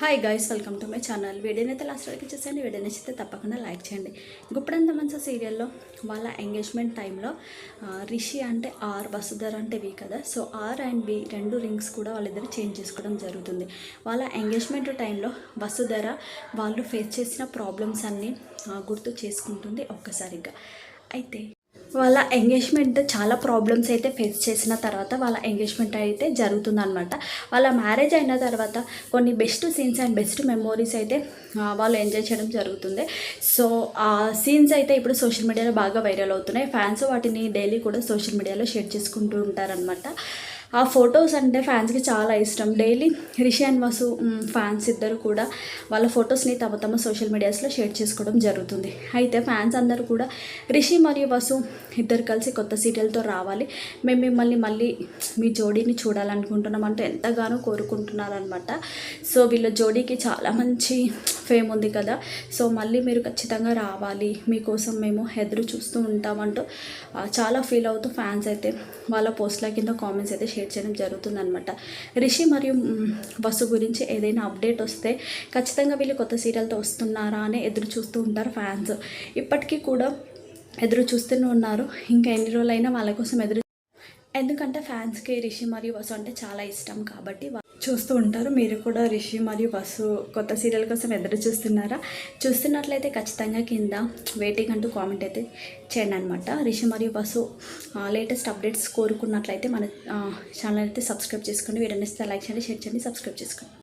Hi guys welcome to my channel వీడియోనైతే last వరకు చూసండి వీడియో నచ్చితే తప్పకుండా లైక్ చేయండి. గుప్పడంత మంచి సీరియల్లో వాళ్ళ ఎంగేజ్మెంట్ టైంలో రిషి అంటే ఆర్ వసుధర్ అంటే వి కదా. సో ఆర్ అండ్ వి రెండు రింగ్స్ కూడా వాళ్ళిద్దరు చేంజ్ చేసుకోవడం జరుగుతుంది. వాళ్ళ ఎంగేజ్మెంట్ టైంలో వసుధర వాళ్ళు ఫేస్ చేసిన ప్రాబ్లమ్స్ అన్నీ గుర్తు చేసుకుంటుంది ఒక్కసారిగా. అయితే వాళ్ళ ఎంగేజ్మెంట్ చాలా ప్రాబ్లమ్స్ అయితే ఫేస్ చేసిన తర్వాత వాళ్ళ ఎంగేజ్మెంట్ అయితే జరుగుతుందనమాట వాళ్ళ మ్యారేజ్ అయిన తర్వాత కొన్ని best scenes and best memories అయితే వాళ్ళు ఎంజాయ్ చేయడం జరుగుతుంది. సో ఆ సీన్స్ అయితే ఇప్పుడు సోషల్ మీడియాలో బాగా వైరల్ అవుతున్నాయి. ఫ్యాన్స్ వాటిని డైలీ కూడా సోషల్ మీడియాలో షేర్ చేసుకుంటూ ఉంటారనమాట ఆ ఫొటోస్ అంటే ఫ్యాన్స్కి చాలా ఇష్టం. Daily Rishi and Vasu fans ఇద్దరు కూడా వాళ్ళ ఫొటోస్ని తమ తమ సోషల్ మీడియాస్లో షేర్ చేసుకోవడం జరుగుతుంది. అయితే ఫ్యాన్స్ అందరూ కూడా రిషి మరియు వసు ఇద్దరు కలిసి కొత్త సీరియల్తో రావాలి. మేము మిమ్మల్ని మళ్ళీ మీ జోడీని చూడాలనుకుంటున్నాం అంటూ ఎంతగానో కోరుకుంటున్నారనమాట సో వీళ్ళ జోడీకి చాలా మంచి ఫేమ్ ఉంది కదా. సో మళ్ళీ మీరు ఖచ్చితంగా రావాలి. మీకోసం మేము ఎదురు చూస్తూ ఉంటామంటూ చాలా ఫీల్ అవుతూ ఫ్యాన్స్ అయితే వాళ్ళ పోస్ట్ల కింద కామెంట్స్ అయితే షేర్ చేయడం జరుగుతుందనమాట రిషి మరియు వసు గురించి ఏదైనా అప్డేట్ వస్తే ఖచ్చితంగా వీళ్ళు కొత్త సీరియల్తో వస్తున్నారా అని ఎదురు చూస్తూ ఉంటారు ఫ్యాన్స్. ఇప్పటికీ కూడా ఎదురు చూస్తూనే ఉన్నారు. ఇంకా ఎన్ని రోజులైనా వాళ్ళ కోసం ఎదురు ఎందుకంటే ఫ్యాన్స్కి రిషి మరియు వసు అంటే చాలా ఇష్టం కాబట్టి చూస్తూ ఉంటారు. మీరు కూడా రిషి మరియు బస్సు కొత్త సీరియల్ కోసం ఎదురు చూస్తున్నారా? చూస్తున్నట్లయితే ఖచ్చితంగా కింద వెయిటింగ్ అంటూ కామెంట్ అయితే చేయండి అనమాట రిషి మరియు బస్సు లేటెస్ట్ అప్డేట్స్ కోరుకున్నట్లయితే మన ఛానల్ అయితే సబ్స్క్రైబ్ చేసుకోండి. వీడియో నచ్చితే లైక్ చేయండి షేర్ చేయండి సబ్స్క్రైబ్ చేసుకోండి.